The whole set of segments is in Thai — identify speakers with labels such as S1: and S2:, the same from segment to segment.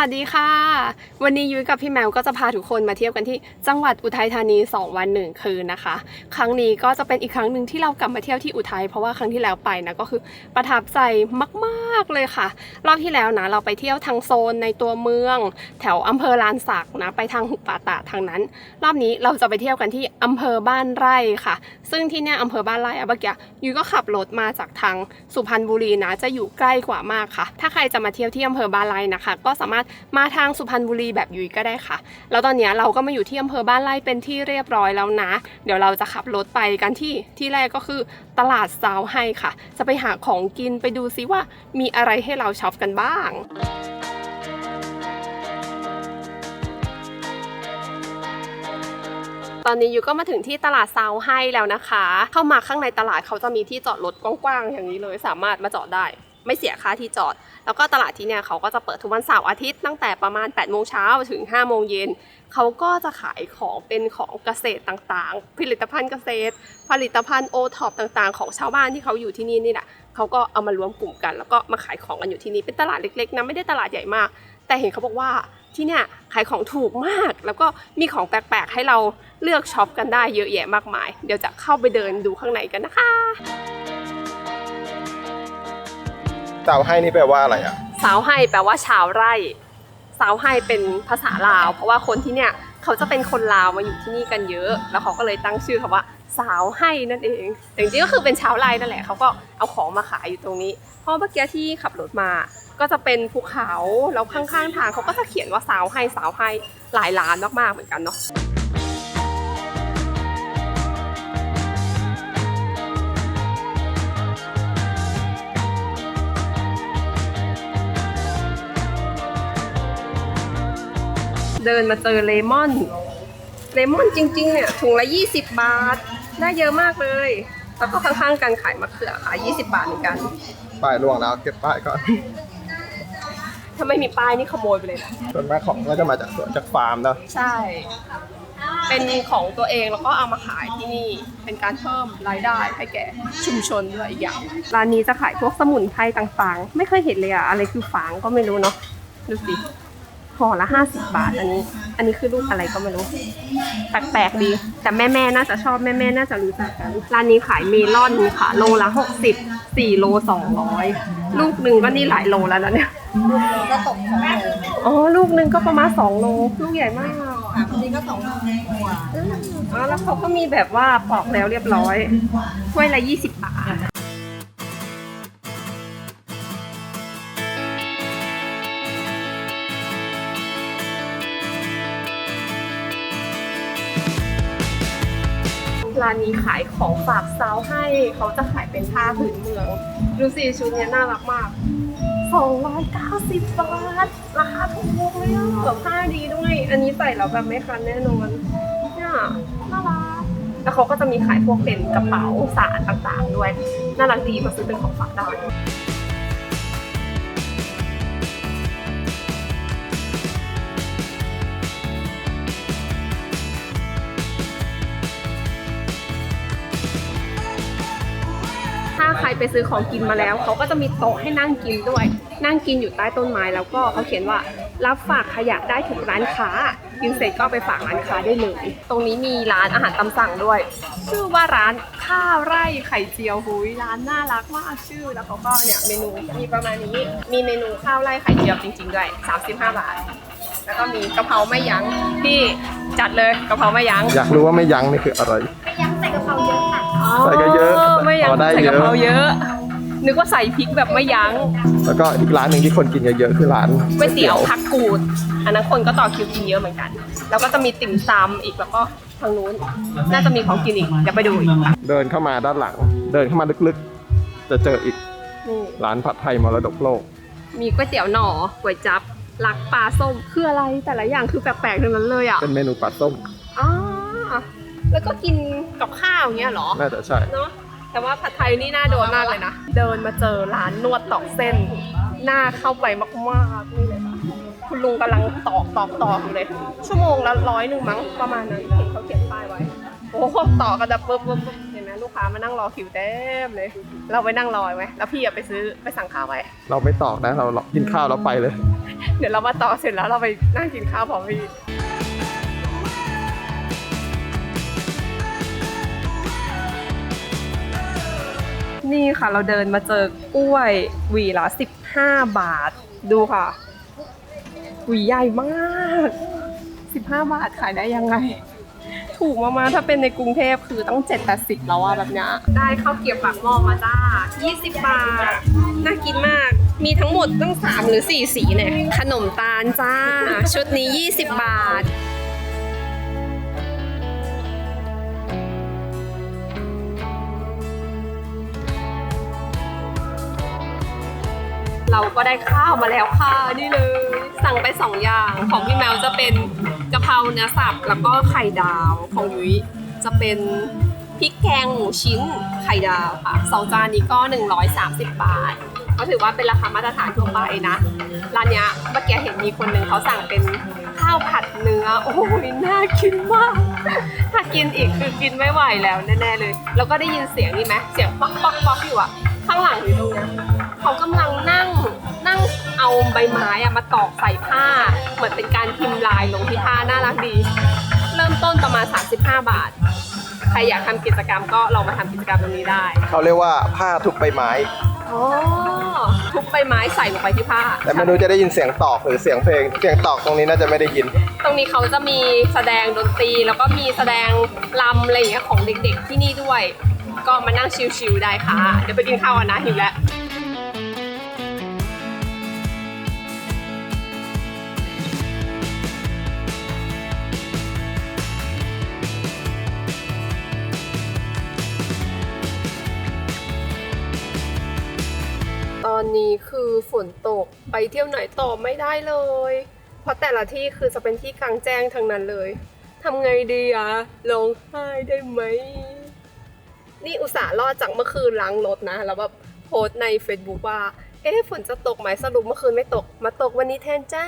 S1: วัสดีค่ะ วันนี้ยุ้ยกับพี่แมวก็จะพาทุกคนมาเที่ยวกันที่จังหวัดอุทัยธานี 2 วัน 1 คืนนะคะ ครั้งนี้ก็จะเป็นอีกครั้งหนึ่งที่เรากลับมาเที่ยวที่อุทัยเพราะว่าครั้งที่แล้วไปนะก็คือประทับใจมากๆเลยค่ะ รอบที่แล้วนะเราไปเที่ยวทางโซนในตัวเมือง แถวอำเภอลานสักนะไปทางหุบป่าตาทางนั้น รอบนี้เราจะไปเที่ยวกันที่อำเภอบ้านไร่ค่ะ ซึ่งที่เนี่ยอำเภอบ้านไร่อะเมื่อกี้ยุ้ยก็ขับรถมาจากทางสุพรรณบุรีนะจะอยู่ใกล้กว่ามากค่ะ ถ้าใครจะมาเที่ยวที่อำเภอบ้านไร่นะคะ ก็สามารถมาทางสุพรรณบุรีแบบยุ้ยก็ได้ค่ะ แล้วตอนนี้เราก็มาอยู่ที่อำเภอบ้านไร่เป็นที่เรียบร้อยแล้วนะ เดี๋ยวเราจะขับรถไปกันที่ที่แรกก็คือตลาดซาวให้ค่ะ จะไปหาของกินไปดูซิว่ามีอะไรให้เราช็อปกันบ้างตอนนี้ยูก็มาถึงที่ตลาดซาวให้แล้วนะคะ เข้ามาข้างในตลาดเขาจะมีที่จอดรถกว้างๆอย่างนี้เลย สามารถมาจอดได้ ไม่เสียค่าที่จอด แล้วก็ตลาดที่เนี่ยเขาก็จะเปิดทุกวันเสาร์อาทิตย์ตั้งแต่ประมาณ 8 โมงเช้าถึง 5 โมงเย็น เขาก็จะขายของเป็นของเกษตรต่างๆ ผลิตภัณฑ์เกษตร ผลิตภัณฑ์โอท็อปต่างๆ ของชาวบ้านที่เขาอยู่ที่นี่นี่แหละ เขาก็เอามารวมกลุ่มกัน แล้วก็มาขายของกันอยู่ที่นี่ เป็นตลาดเล็กๆนะไม่ได้ตลาดใหญ่มาก แต่เห็นเขาบอกว่าที่เนี่ยขายของถูกมาก แล้วก็มีของแปลกๆ ให้เราเลือกช็อปกันได้เยอะแยะมากมาย เดี๋ยวจะเข้าไปเดินดูข้างในกันนะคะ
S2: สาวให้นี่แปลว่าอะไรอะ
S1: สาวไฮแปลว่าชาวไร่ สาวไฮเป็นภาษาลาว เพราะว่าคนที่เนี่ยเขาจะเป็นคนลาวมาอยู่ที่นี่กันเยอะ แล้วเขาก็เลยตั้งชื่อคำว่าสาวไฮนั่นเองแต่จริงๆก็คือเป็นชาวไร่นั่นแหละเขาก็เอาของมาขายอยู่ตรงนี้ เพราะเมื่อกี้ที่ขับรถมาก็จะเป็นภูเขาแล้วข้างๆทางเขาก็จะเขียนว่าสาวไฮสาวไฮหลายร้านมากๆเหมือนกันเนาะ เดินมาเจอเลมอน เลมอนจริง ๆ เนี่ยถุงละ 20 บาท ได้เยอะมากเลย แล้วก็ข้างๆกันขายมะเขือขาย 20 บาทเหมือนกัน
S2: ป้ายล่วงแล้วเก็บป้ายก่อน
S1: ถ้าไม่มีป้ายนี่ขโมยไปเลยนะ
S2: ส่วนมากของก็จะมาจากสวนจากฟาร์มเนาะ
S1: ใช่ เป็นของตัวเองแล้วก็เอามาขายที่นี่ เป็นการเพิ่มรายได้ให้แก่ชุมชนด้วยอีกอย่าง ร้านนี้จะขายพวกสมุนไพรต่างๆ ไม่เคยเห็นเลยอะอะไรคือฝางก็ไม่รู้เนาะ ดูสิ ห่อละ50บาท อันนี้ อันนี้คือลูกอะไรก็ไม่รู้ แปลกๆดี แต่แม่ๆน่าจะชอบแม่ๆน่าจะรู้จักกัน ร้านนี้ขายเมลอนค่ะ โลละ60 4โล200ลูกหนึ่งก็นี่หลายโลแล้วนะเนี่ย
S3: ก็ตกสองโล
S1: อ๋อ ลูกหนึ่งก็ประมาณ2โล ลูกใหญ่มาก
S3: ค่ะบางทีก็สองโลกว่า
S1: อ๋อแล้วเขาก็มีแบบว่าปอกแล้วเรียบร้อยถ้วยละ20บาทานีขายของฝากซาวให้เขาจะขายเป็นผ้าพื้นเมือง ดูสิชุดนี้น่ารักมาก 290 บาท ราคาถูกเลยอะผ้าดีด้วย อันนี้ใส่แล้วแบบไม่คันแน่นอนเนี่ยน่ารัก แล้วเขาก็จะมีขายพวกเป็นกระเป๋าสารต่างๆ ด้วย น่ารักดีมาซื้อเป็นของฝากได้ ไปซื้อของกินมาแล้ว เขาก็จะมีโต๊ะให้นั่งกินด้วย นั่งกินอยู่ใต้ต้นไม้แล้วก็เขาเขียนว่ารับฝากขยะได้ทุกร้านค้ากินเสร็จก็เอาไปฝากร้านค้าได้เลย ตรงนี้มีร้านอาหารตามสั่งด้วย ชื่อว่าร้านข้าวไร่ไข่เจียวหุยร้านน่ารักมากชื่อแล้วเขาก็เนี่ยเมนูมีประมาณนี้ มีเมนูข้าวไร่ไข่เจียวจริงๆด้วย35 บาท แล้วก็มีกะเพราไม่ยั้งที่จัดเลยกะเพราไม่ยั้ง
S2: อยากรู้ว่าไม่ยั้งนี่คืออะไร
S3: ยังใส่กะเพราเยอะค่ะ
S2: ใส่ก็เยอะ
S1: ไม่ยั้ง
S2: พอได้
S1: ใส่
S2: เย
S1: กะ
S2: อะ
S1: เพราเยอะ นึกว่าใส่พริกแบบไม่ยั้ง
S2: แล้วก็อีกร้านหนึ่งที่คนกินเยอะๆคือร้าน
S1: ก๋วยเตี๋ยวพักกูด อันนั้นคนก็ต่อคิวกินเยอะเหมือนกัน แล้วก็จะมีติ่มซำอีกแล้วก็ทางนู้น น่าจะมีของกินอีกเดี๋ยวไปดูอีกค่ะ
S2: เดินเข้ามาด้านหลัง เดินเข้ามาลึกๆ จะเจออีก
S1: นี่
S2: ร้านผัดไทยมรดกโลก
S1: มีก๋วยเตี๋ยวหน่อก๋วยจับลักปลาส้มคืออะไรแต่ละอย่างคือแปลกๆทั้งนั้นเลยอะ
S2: เป็นเมนูปลาส้ม
S1: อ๋อ แล้วก็กินกับข้าวอย่างเงี้ยเหรอ
S2: น่าจะใช่
S1: เนาะแต่ว่าผัดไทยนี่น่าโดนมากเลยนะ เดินมาเจอร้านนวดตอกเส้น หน้าเข้าไปมากๆนี่เลยค่ะคุณลุงกำลังตอกตอกตอกอยู่เลย ชั่วโมงละร้อยหนึ่งมั้งประมาณนั้นเห็นเขาเขียนป้ายไว้ โอ้โหต่อกันแบบปุ๊บปุ๊บปุ๊บเห็นไหมลูกค้ามานั่งรอคิวเต็มเลย เราไปนั่งรอไว้แล้วพี่อะไปซื้อไปสั่งข้าวไว้
S2: เราไม่ตอกนะ เรากินข้าวแล้วไปเลย
S1: เดี๋ยวเรามาต่อเสร็จแล้วเราไปนั่งกินข้าวพร้อมพี่ นี่ค่ะเราเดินมาเจอกล้วยหวีละ15บห้าบาท ดูค่ะหวีใหญ่มาก15บห้าบาทขายได้ยังไง ถูกมากๆถ้าเป็นในกรุงเทพคือต้อง7 80แปดสิบแล้วอะแบบเนี้ยได้ข้าวเกี๊ยวปากหม้อมาจ้า20บบาท น่ากินมาก มีทั้งหมดตั้ง3หรือ4สีเนี่ย ขนมตาลจ้า ชุดนี้20บาท เราก็ได้ข้าวมาแล้วค่ะนี่เลย สั่งไปสองอย่างของพี่แมวจะเป็นกะเพราเนื้อสับแล้วก็ไข่ดาวของยุ้ยจะเป็นพริกแกงหมูชิ้นไข่ดาวค่ะสองจานนี้ก็ 130 บาท ก็ถือว่าเป็นราคามาตรฐานทั่วไปนะร้านเนี้ยเมื่อกี้เห็นมีคนหนึ่งเขาสั่งเป็นข้าวผัดเนื้อ โอ้ยน่ากินมาก ถ้ากินอีกคือกินไม่ไหวแล้วแน่ๆเลย แล้วก็ได้ยินเสียงนี่ไหมเสียงป๊อกป๊อกป๊อกอยู่อะข้างหลังอยู่ตรงนี้เขากำลัง เอาใบไม้อะมาตอกใส่ผ้า เหมือนเป็นการพิมพ์ลายลงที่ผ้าน่ารักดี เริ่มต้นประมาณ 35 บาท ใครอยากทำกิจกรรมก็ลองมาทำกิจกรรมตรงนี้ได้
S2: เขาเรียกว่าผ้าทุกใบไม้
S1: อ๋อทุบใบไม้ใส่ลงไปที่ผ้า
S2: แต่ไม่รู้จะได้ยินเสียงตอกหรือเสียงเพลง เสียงตอกตรงนี้น่าจะไม่ได้ยิน
S1: ตรงนี้เขาจะมีแสดงดนตรีแล้วก็มีแสดงลำอะไรอย่างเงี้ยของเด็กๆที่นี่ด้วย ก็มานั่งชิลๆได้ค่ะ เดี๋ยวไปกินข้าวกันนะหิวแล้ว คือฝนตกไปเที่ยวไหนต่อไม่ได้เลย เพราะแต่ละที่คือจะเป็นที่กลางแจ้งทั้งนั้นเลยทำไงดีอะร้องไห้ได้ไหม นี่อุตส่าห์รอดจากเมื่อคืนล้างรถนะ แล้วแบบโพสใน Facebook ว่า เอ๊ะฝนจะตกไหมสรุปเมื่อคืนไม่ตก มาตกวันนี้แทนจ้า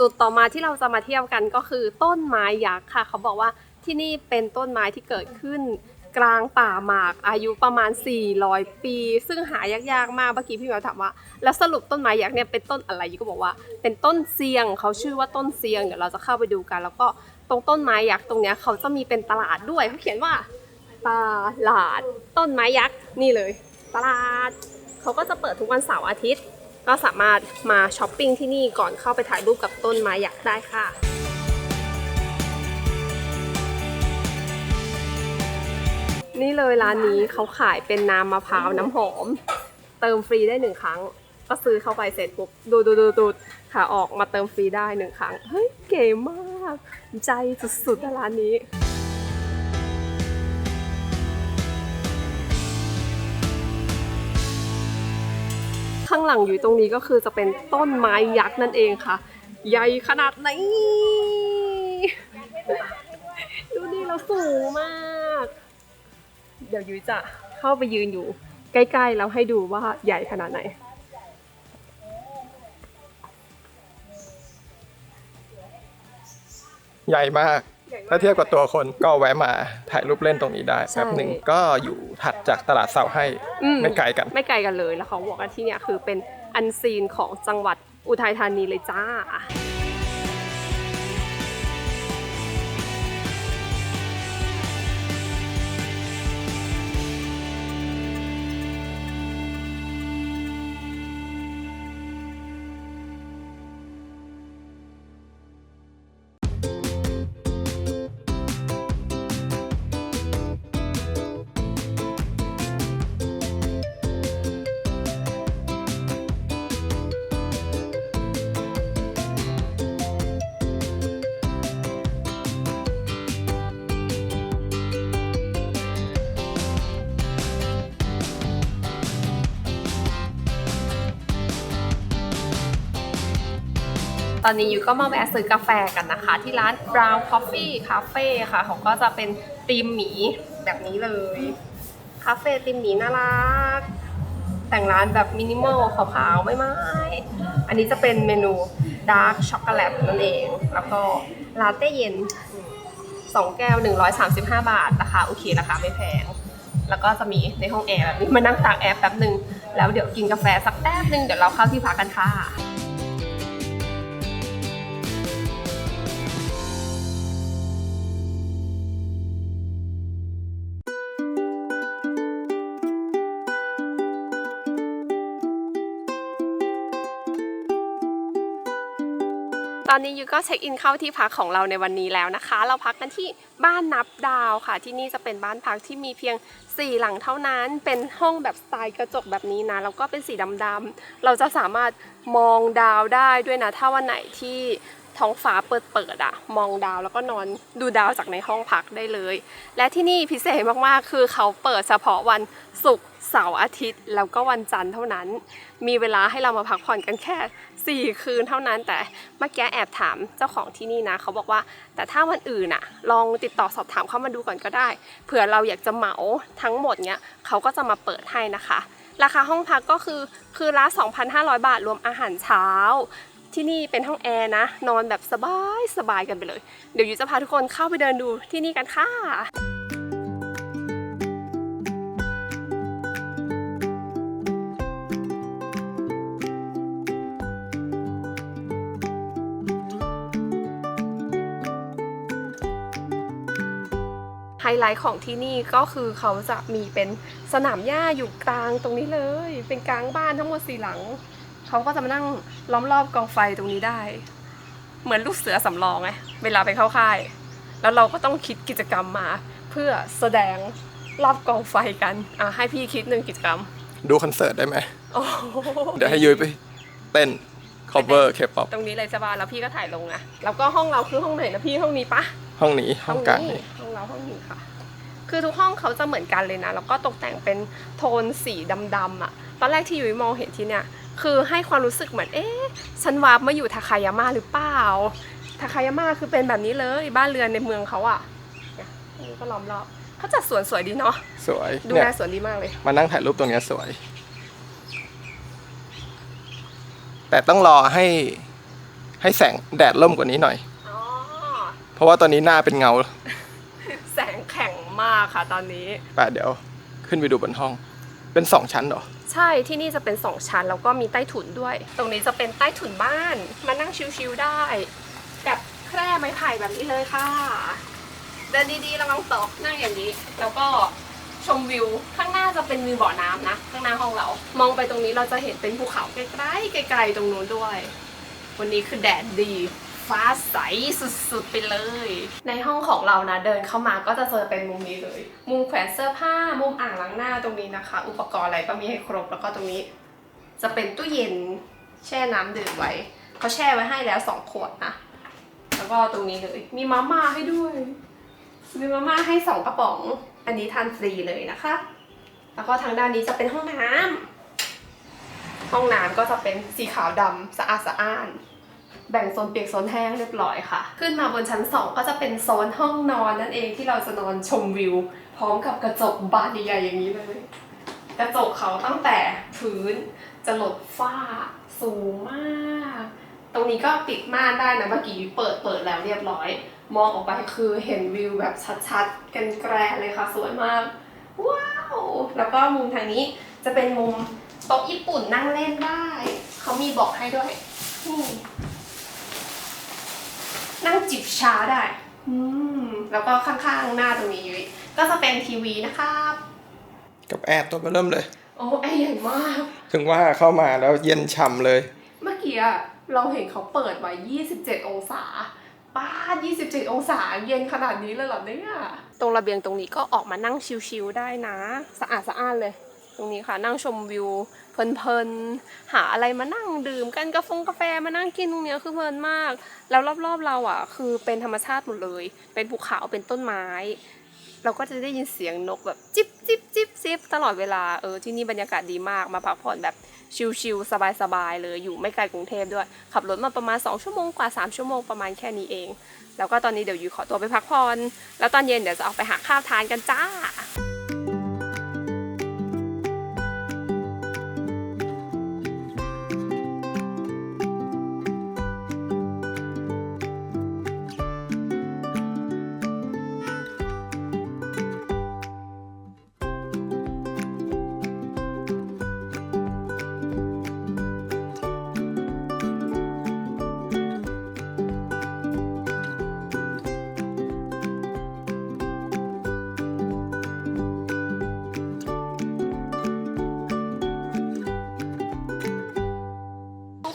S1: จุดต่อมาที่เราจะมาเที่ยวกันก็คือต้นไม้ยักษ์ค่ะ เขาบอกว่าที่นี่เป็นต้นไม้ที่เกิดขึ้นกลางป่าหมากอายุประมาณ 400 ปี ซึ่งหายากๆมากเมื่อกี้พี่แมวถามว่า แล้วสรุปต้นไม้ยักษ์เนี่ยเป็นต้นอะไรยูก็บอกว่า เป็นต้นเซียงเขาชื่อว่าต้นเซียงเดี๋ยวเราจะเข้าไปดูกัน แล้วก็ตรงต้นไม้ยักษ์ตรงเนี้ยเขาจะมีเป็นตลาดด้วยเขาเขียนว่าตลาดต้นไม้ยักษ์นี่เลย ตลาด เขาก็จะเปิดทุกวันเสาร์อาทิตย์ ก็สามารถมาช้อปปิ้งที่นี่ก่อนเข้าไปถ่ายรูปกับต้นไม้ยักษ์ได้ค่ะนี่เลยร้านนี้เขาขายเป็นน้ำมะพร้าวน้ำหอม เติมฟรีได้หนึ่งครั้ง ก็ซื้อเข้าไปเสร็จปุ๊บดูดูดูดูขาออกมาเติมฟรีได้หนึ่งครั้ง เฮ้ยเก๋มาก ใจสุดๆร้านนี้ หลังอยู่ตรงนี้ก็คือจะเป็นต้นไม้ยักษ์นั่นเองค่ะ ใหญ่ขนาดไหน ดูดิเราสูงมาก เดี๋ยวยุ้ยจะเข้าไปยืนอยู่ ใกล้ๆแล้วให้ดูว่าใหญ่ขนาดไหนใหญ่มาก
S2: ถ้าเทียบกับตัวคนก็แวะมาถ่ายรูปเล่นตรงนี้ได้
S1: ใช่
S2: แป๊บหนึ่งก็อยู่ถัดจากตลาดเสาให้
S1: อื
S2: ไม่ไกลกัน
S1: ไม่ไกลกันเลยแล้วเขาบอกว่าที่เนี่ยคือเป็นอันซีนของจังหวัดอุทัยธานีเลยจ้า ตอนนี้ยูก็มาแวะซื้อกาแฟกันนะคะ ที่ร้าน Brown Coffee Cafe ค่ะ เขาก็จะเป็นธีมหมีแบบนี้เลย คาเฟ่ธีมหมีน่ารัก แต่งร้านแบบมินิมอลขาวๆ ไม่ไม้อันนี้จะเป็นเมนูดาร์กช็อกโกแลตนั่นเอง แล้วก็ลาเต้เย็นสองแก้ว 135 บาทราคาโอเคราคาไม่แพง แล้วก็จะมีในห้องแอร์แบบนี้มานั่งตากแอร์แป๊บหนึ่งแล้วเดี๋ยวกินกาแฟสักแป๊บหนึ่งเดี๋ยวเราเข้าที่พักกันค่ะ ตอนนี้ยูก็เช็คอินเข้าที่พักของเราในวันนี้แล้วนะคะ เราพักกันที่บ้านนับดาวค่ะ ที่นี่จะเป็นบ้านพักที่มีเพียง 4 หลังเท่านั้น เป็นห้องแบบสไตล์กระจกแบบนี้นะ แล้วก็เป็นสีดำๆ เราจะสามารถมองดาวได้ด้วยนะ ถ้าวันไหนที่ท้องฟ้าเปิดๆอะมองดาวแล้วก็นอนดูดาวจากในห้องพักได้เลย และที่นี่พิเศษมากๆ คือเขาเปิดเฉพาะวันศุกร์ เสาร์อาทิตย์ แล้วก็วันจันทร์เท่านั้น มีเวลาให้เรามาพักผ่อนกันแค่ 4 คืนเท่านั้น แต่เมื่อกี้แอบถามเจ้าของที่นี่นะ เขาบอกว่าแต่ถ้าวันอื่นอะลองติดต่อสอบถามเข้ามาดูก่อนก็ได้ เผื่อเราอยากจะเหมาทั้งหมดเนี้ยเขาก็จะมาเปิดให้นะคะ ราคาห้องพักก็คือคือละ 2,500 บาทรวมอาหารเช้าที่นี่เป็นห้องแอร์นะ นอนแบบสบายสบายกันไปเลย เดี๋ยวยูจะพาทุกคนเข้าไปเดินดูที่นี่กันค่ะ ไฮไลท์ของที่นี่ก็คือเขาจะมีเป็นสนามหญ้าอยู่กลางตรงนี้เลย เป็นกลางบ้านทั้งหมดสี่หลัง เขาก็จะมานั่งล้อมรอบกองไฟตรงนี้ได้ เหมือนลูกเสือสำรองไงเวลาไปเข้าค่าย แล้วเราก็ต้องคิดกิจกรรมมา เพื่อแสดงรอบกองไฟกันอะให้พี่คิดหนึ่งกิจกรรม
S2: ดูคอนเสิร์ตได้ไหม
S1: โอ้โห
S2: เดี๋ยวให้ยุ้ยไปเต้น cover K-pop
S1: ตรงนี้เลยจะบานแล้วพี่ก็ถ่ายลงนะแล้วก็ห้องเราคือห้องไหนนะพี่ห้องนี้ปะ
S2: ห้องนี้ห้องกลาง
S1: นี้
S2: นี้
S1: ห้อง เราห้องนี้ค่ะ คือทุกห้องเขาจะเหมือนกันเลยนะแล้วก็ตกแต่งเป็นโทนสีดำๆอะ ตอนแรกที่ยุ้ยมองเห็นที่เนี่ยคือให้ความรู้สึกเหมือนเอ๊ะฉันวาร์ปมาอยู่ทาคายาม่าหรือเปล่าทาคายาม่าคือเป็นแบบนี้เลยบ้านเรือนในเมืองเขาอะเนี่ยอันนี้ก็ล้อมรอบเขาจัดสวนสวยดีเนาะ
S2: สวย
S1: ดู
S2: เนี่ย
S1: แลสวนดีมากเลย
S2: มานั่งถ่ายรูปตรงเนี้ยสวย แต่ต้องรอให้ให้แสงแดดร่มกว่านี้หน่อย
S1: อ๋อ
S2: เพราะว่าตอนนี้หน้าเป็นเงา
S1: แสงแข็ง มากค่ะตอนนี้
S2: ไป่ะเดี๋ยวขึ้นไปดูบนห้อง เป็นสองชั้นเหรอ
S1: ใช่ที่นี่จะเป็นสองชั้นแล้วก็มีใต้ถุนด้วย ตรงนี้จะเป็นใต้ถุนบ้าน มานั่งชิลๆได้แบบแคร่ไม้ไผ่แบบนี้เลยค่ะ เดินดีๆระวังตกนั่งอย่างนี้ แล้วก็ชมวิวข้างหน้าจะเป็นวิวบ่อน้ำนะ ข้างหน้าห้องเรา มองไปตรงนี้เราจะเห็นเป็นภูเขาไกลๆไกลๆตรงนู้นด้วย วันนี้คือแดดดี ฟ้าใสสุดๆไปเลย ในห้องของเรานะเดินเข้ามาก็จะเจอเป็นมุมนี้เลย มุมแขวนเสื้อผ้า มุมอ่างล้างหน้าตรงนี้นะคะ อุปกรณ์อะไรก็มีให้ครบแล้วก็ตรงนี้ จะเป็นตู้เย็นแช่น้ำดื่มไว้เขาแช่ไว้ให้แล้วสองขวดนะแล้วก็ตรงนี้เลยมีมาม่าให้ด้วย มีมาม่าให้สองกระป๋อง อันนี้ทานฟรีเลยนะคะ แล้วก็ทางด้านนี้จะเป็นห้องน้ำห้องน้ำก็จะเป็นสีขาวดำสะอาดสะอ้าน แบ่งโซนเปียกโซนแห้งเรียบร้อยค่ะ ขึ้นมาบนชั้น 2 ก็จะเป็นโซนห้องนอนนั่นเองที่เราจะนอนชมวิว พร้อมกับกระจกบานใหญ่ๆอย่างนี้เลย กระจกเขาตั้งแต่พื้นจะหลดฝ้าสูงมาก ตรงนี้ก็ปิดม่านได้นะเมื่อกี้เปิดเปิดแล้วเรียบร้อย มองออกไปคือเห็นวิวแบบชัดๆ กันแกรเลยค่ะ สวยมาก ว้าว แล้วก็มุมทางนี้จะเป็นมุมโต๊ะญี่ปุ่นนั่งเล่นได้ เขามีบอกให้ด้วยนี่ นั่งจิบชาได้ อืม แล้วก็ข้างๆหน้าตรงนี้ยุ้ยก็จะเป็นทีวีนะครับ
S2: กับแอร์ตัวเบอเริ่มเลย
S1: โอ้ไอใหญ่มาก
S2: ถึงว่าเข้ามาแล้วเย็นฉ่ำเลย
S1: เมื่อกี้อะเราเห็นเขาเปิดไว้ 27 องศา ป้าด27 องศา เย็นขนาดนี้เลยเหรอเนี่ย ตรงระเบียงตรงนี้ก็ออกมานั่งชิลๆได้นะ สะอาดสะอ้านเลย ตรงนี้ค่ะนั่งชมวิว เพลินๆหาอะไรมานั่งดื่มกันกาแฟกาแฟมานั่งกินตรงเนี้ยคือเพลินมาก แล้วรอบๆเราอะ คือเป็นธรรมชาติหมดเลย เป็นภูเขาเป็นต้นไม้ เราก็จะได้ยินเสียงนกแบบจิบจิบจิบจิบตลอดเวลาเออที่นี่บรรยากาศดีมากมาพักผ่อนแบบชิลๆสบายๆเลยอยู่ไม่ไกลกรุงเทพด้วย ขับรถมาประมาณ 2 ชั่วโมงกว่า 3 ชั่วโมงประมาณแค่นี้เอง แล้วก็ตอนนี้เดี๋ยวยูขอตัวไปพักผ่อนแล้วตอนเย็นเดี๋ยวจะออกไปหาข้าวทานกันจ้า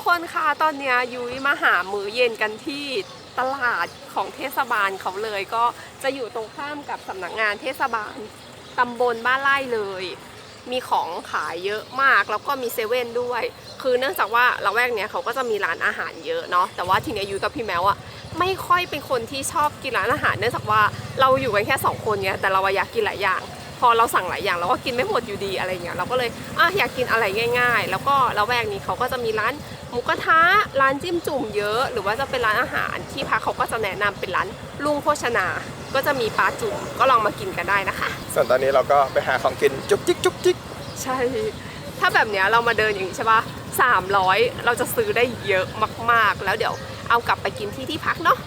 S1: คนคะตอนนี้ยุ้ยมาหามื้อเย็นกันที่ตลาดของเทศบาลเขาเลย ก็จะอยู่ตรงข้ามกับสำนักงานเทศบาลตำบลบ้านไร่เลย มีของขายเยอะมากแล้วก็มีเซเว่นด้วย คือเนื่องจากว่าละแวกเนี้ยเขาก็จะมีร้านอาหารเยอะเนาะแต่ว่าทีเนี้ยยุ้ยกับพี่แมวอะไม่ค่อยเป็นคนที่ชอบกินร้านอาหาร เนื่องจากว่าเราอยู่กันแค่สองคนเนี้ยแต่เราอยากกินหลายอย่าง พอเราสั่งหลายอย่างเราก็กินไม่หมดอยู่ดีอะไรเงี้ยเราก็เลยอะอยากกินอะไรง่าย ๆ แล้วก็ละแวกนี้เขาก็จะมีร้านหมูกระทะร้านจิ้มจุ่มเยอะ หรือว่าจะเป็นร้านอาหารที่พักเขาก็จะแนะนำเป็นร้านลุงโภชนา ก็จะมีปลาจุ่มก็ลองมากินกันได้นะคะ
S2: ส่วนตอนนี้เราก็ไปหาของกินจุกจิกจุกจิก
S1: ใช่ ถ้าแบบเนี้ยเรามาเดินอย่างนี้ใช่ปะสามร้อยเราจะซื้อได้เยอะมากๆ แล้วเดี๋ยวเอากลับไปกินที่ที่พักเนาะ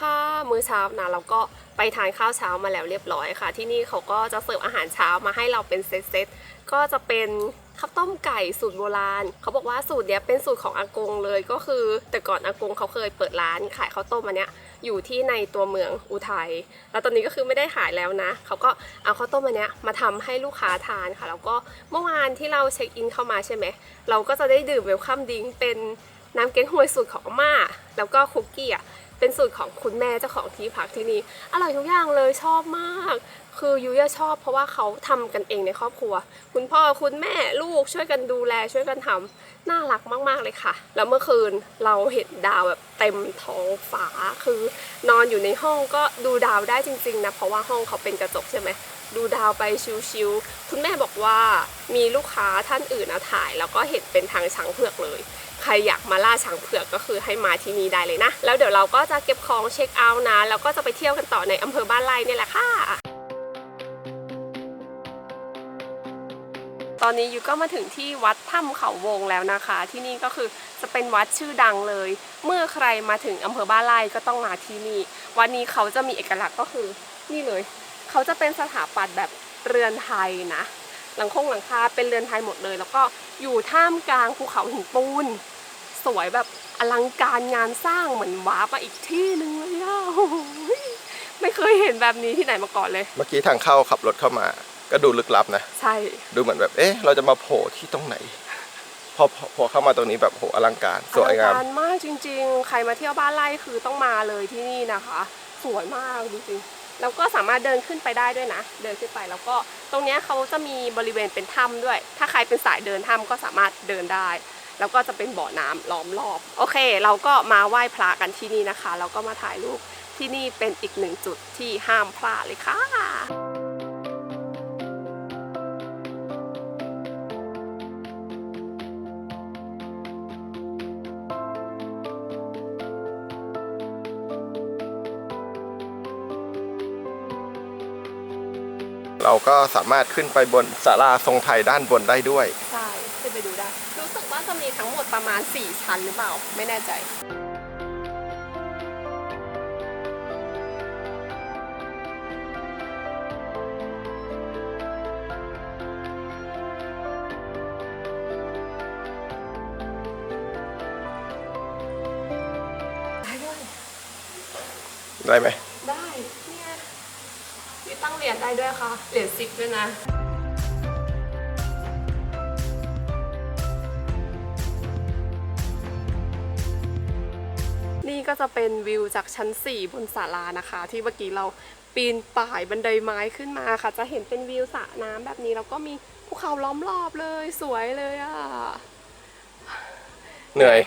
S1: ค่ะมื้อเช้านะเราก็ไปทานข้าวเช้ามาแล้วเรียบร้อยค่ะ ที่นี่เขาก็จะเสิร์ฟอาหารเช้ามาให้เราเป็นเซตๆก็จะเป็นข้าวต้มไก่สูตรโบราณ เขาบอกว่าสูตรเนี้ยเป็นสูตรของอากงเลยก็คือ แต่ก่อนอากงเขาเคยเปิดร้านขายข้าวต้มอันเนี้ยอยู่ที่ในตัวเมืองอุทัยแล้วตอนนี้ก็คือไม่ได้ขายแล้วนะ เขาก็เอาข้าวต้มอันเนี้ยมาทำให้ลูกค้าทานค่ะ แล้วก็เมื่อวานที่เราเช็คอินเข้ามาใช่ไหมเราก็จะได้ดื่มเวลคัมดิ้งเป็นน้ำเก๊กฮวยสูตรของอาม่า แล้วก็คุกกี้อะ เป็นสูตรของคุณแม่เจ้าของที่พักที่นี่อร่อยทุกอย่างเลยชอบมาก คือยุ้ยอะชอบเพราะว่าเขาทำกันเองในครอบครัว คุณพ่อคุณแม่ลูกช่วยกันดูแลช่วยกันทำน่ารักมาก ๆ เลยค่ะ แล้วเมื่อคืนเราเห็นดาวแบบเต็มท้องฟ้า คือนอนอยู่ในห้องก็ดูดาวได้จริง ๆ นะ เพราะว่าห้องเขาเป็นกระจกใช่ไหม ดูดาวไปชิวๆคุณแม่บอกว่ามีลูกค้าท่านอื่นนะถ่าย แล้วก็เห็นเป็นทางช้างเผือกเลย ใครอยากมาล่าช้างเผือกก็คือให้มาที่นี่ได้เลยนะ แล้วเดี๋ยวเราก็จะเก็บของเช็คเอาท์นะแล้วก็จะไปเที่ยวกันต่อในอำเภอบ้านไร่นี่แหละค่ะตอนนี้ยูก็มาถึงที่วัดถ้ำเขาวงแล้วนะคะ ที่นี่ก็คือจะเป็นวัดชื่อดังเลย เมื่อใครมาถึงอำเภอบ้านไร่ก็ต้องมาที่นี่ วันนี้เขาจะมีเอกลักษณ์ก็คือนี่เลย เขาจะเป็นสถาปัตย์แบบเรือนไทยนะ หลังคงหลังคาเป็นเรือนไทยหมดเลย แล้วก็อยู่ท่ามกลางภูเขาหินปูน สวยแบบอลังการงานสร้างเหมือนว้าร์ปมาอีกที่หนึ่งเลยอะโอ้โหไม่เคยเห็นแบบนี้ที่ไหนมาก่อนเลย
S2: เมื่อกี้ทางเข้าขับรถเข้ามา ก็ดูลึกลับนะ
S1: ใช่
S2: ดูเหมือนแบบ เอ๊ะ เราจะมาโผล่ที่ตรงไหน พอพอพอเข้ามาตรงนี้แบบโหอลังการ สวยงาม
S1: อลัการมากจริง ๆ ใครมาเที่ยวบ้านไร่คือต้องมาเลยที่นี่นะคะ สวยมากจริงๆแล้วก็สามารถเดินขึ้นไปได้ด้วยนะ เดินขึ้นไปแล้วก็ตรงเนี้ยเขาจะมีบริเวณเป็นถ้ำด้วย ถ้าใครเป็นสายเดินถ้ำก็สามารถเดินได้ แล้วก็จะเป็นบ่อน้ำล้อมรอบ โอเค เราก็มาไหว้พระกันที่นี่นะคะ แล้วก็มาถ่ายรูปที่นี่เป็นอีกหนึ่งจุดที่ห้ามพลาดเลยค่ะ
S2: เราก็สามารถขึ้นไปบนศาลาทรงไทยด้านบนได้ด้วย
S1: ใช่ ขึ้นไปดูได้รู้ สึกว่าจะมีทั้งหมดประมาณ 4 ชั้นหรือเปล่า ไม่แน่ใจได้ด้วย
S2: ได้ไหม
S1: ได้ เนี่ยมีตั้งเหรียญได้ด้วยค่ะ เหรียญสิบด้วยนะ ก็จะเป็นวิวจากชั้น 4 บนศาลานะคะ ที่เมื่อกี้เราปีนป่ายบันไดไม้ขึ้นมาค่ะ จะเห็นเป็นวิวสระน้ำแบบนี้แล้วก็มีภูเขาล้อมรอบเลยสวยเลยอะ
S2: เหนื่อย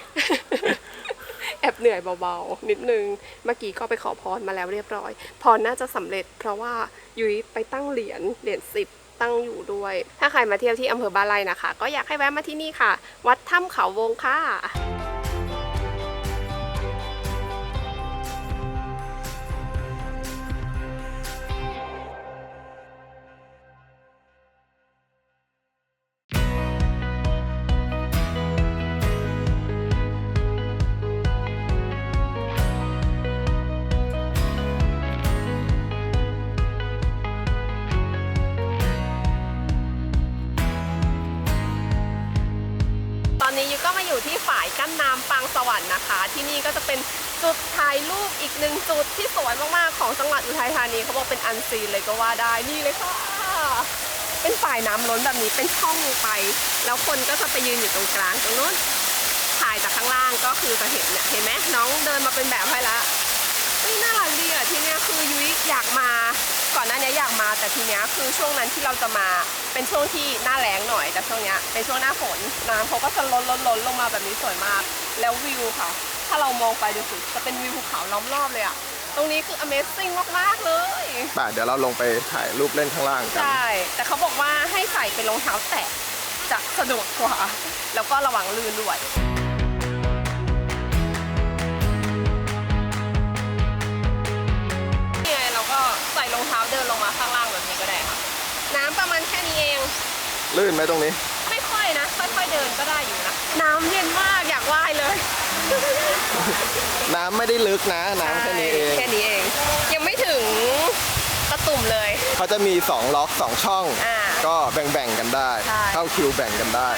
S1: แอบเหนื่อยเบาๆ นิดนึง เมื่อกี้ก็ไปขอพรมาแล้วเรียบร้อย พรน่าจะสำเร็จ เพราะว่ายุ้ยไปตั้งเหรียญเหรียญสิบตั้งอยู่ด้วย ถ้าใครมาเที่ยวที่อำเภอบ้านไร่นะคะ ก็อยากให้แวะมาที่นี่ค่ะ วัดถ้ำเขาวงค่ะ สวรรค์นะคะ ที่นี่ก็จะเป็นจุดถ่ายรูปอีกหนึ่งจุดที่สวยมากๆของจังหวัดอุทัยธานีเขาบอกเป็นอันซีนเลยก็ว่าได้นี่เลยค่ะเป็นฝ่ายน้ำล้นแบบนี้เป็นช่องไป แล้วคนก็จะไปยืนอยู่ตรงกลางตรงนู้นถ่ายจากข้างล่างก็คือจะเห็นเนี่ยเห็นไหมน้องเดินมาเป็นแบบให้ละน่ารักดีอะทีเนี้ยคือยุ้ยอยากมา ก่อนหน้านี้อยากมาแต่ทีเนี้ยคือช่วงนั้นที่เราจะมาเป็นช่วงที่หน้าแล้งหน่อย แต่ช่วงเนี้ยเป็นช่วงหน้าฝนน้ำเขาก็จะล้นล้นล้นลงมาแบบนี้สวยมาก แล้ววิวค่ะ ถ้าเรามองไปดูสุดจะเป็นวิวภูเขาล้อมรอบเลยอะตรงนี้คือ Amazing มาก ๆ เลย
S2: ป่ะเดี๋ยวเราลงไปถ่ายรูปเล่นข้างล่างกัน
S1: ใช่ แต่เขาบอกว่าให้ใส่เป็นรองเท้าแตะจะสะดวกกว่า แล้วก็ระวังลื่นด้วย ลื่นไห
S2: มตรงนี้
S1: ไม่ค่อยนะ ค่อยๆเดินก็ได้อยู่นะ น้ำเย็นมากอยากว่ายเลย
S2: น้ำไม่ได้ลึกนะน้ำแค่นี้เอง
S1: แค่นี้เอง ยังไม่ถึงตะตุ่มเลย
S2: เขาจะมี 2 ล็อก 2 ช่อง
S1: อ่า
S2: ก็แบ่งๆกันได้
S1: ใช่
S2: เข้าคิวแบ่งกันได้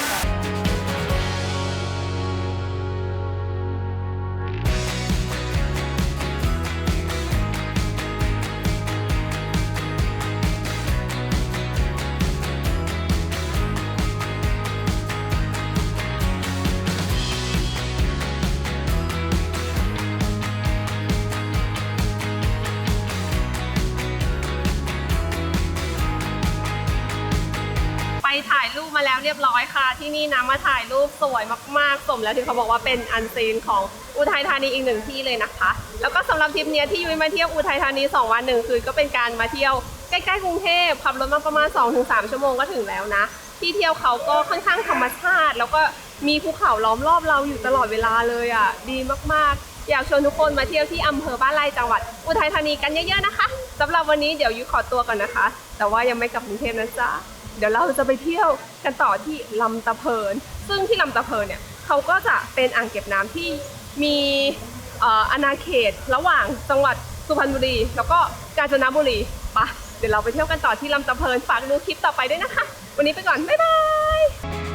S1: ที่นี่นะมาถ่ายรูปสวยมากๆ สมแล้วที่เขาบอกว่าเป็นอันซีนของอุทัยธานีอีกหนึ่งที่เลยนะคะ แล้วก็สำหรับทริปเนี้ยที่ยุ้ยมาเที่ยวอุทัยธานี 2 วันหนึ่งคืนก็เป็นการมาเที่ยวใกล้ๆกรุงเทพขับรถมาประมาณ 2-3 ชั่วโมงก็ถึงแล้วนะ ที่เที่ยวเขาก็ค่อนข้างธรรมชาติ แล้วก็มีภูเขาล้อมรอบเราอยู่ตลอดเวลาเลยอะดีมากๆ อยากชวนทุกคนมาเที่ยวที่อำเภอบ้านไร่จังหวัด อุทัยธานีกันเยอะๆนะคะสำหรับวันนี้เดี๋ยวยุ้ยขอตัวก่อนนะคะ แต่ว่ายังไม่กลับกรุงเทพนะจ๊ะ เดี๋ยวเราจะไปเที่ยวกันต่อที่ลำตะเพิน ซึ่งที่ลำตะเพินเนี่ยเขาก็จะเป็นอ่างเก็บน้ำที่มีอาณาเขตระหว่างจังหวัดสุพรรณบุรี แล้วก็กาญจนบุรีไปะเดี๋ยวเราไปเที่ยวกันต่อที่ลำตะเพินฝากดูคลิปต่อไปด้วยนะคะ วันนี้ไปก่อน บ๊ายบาย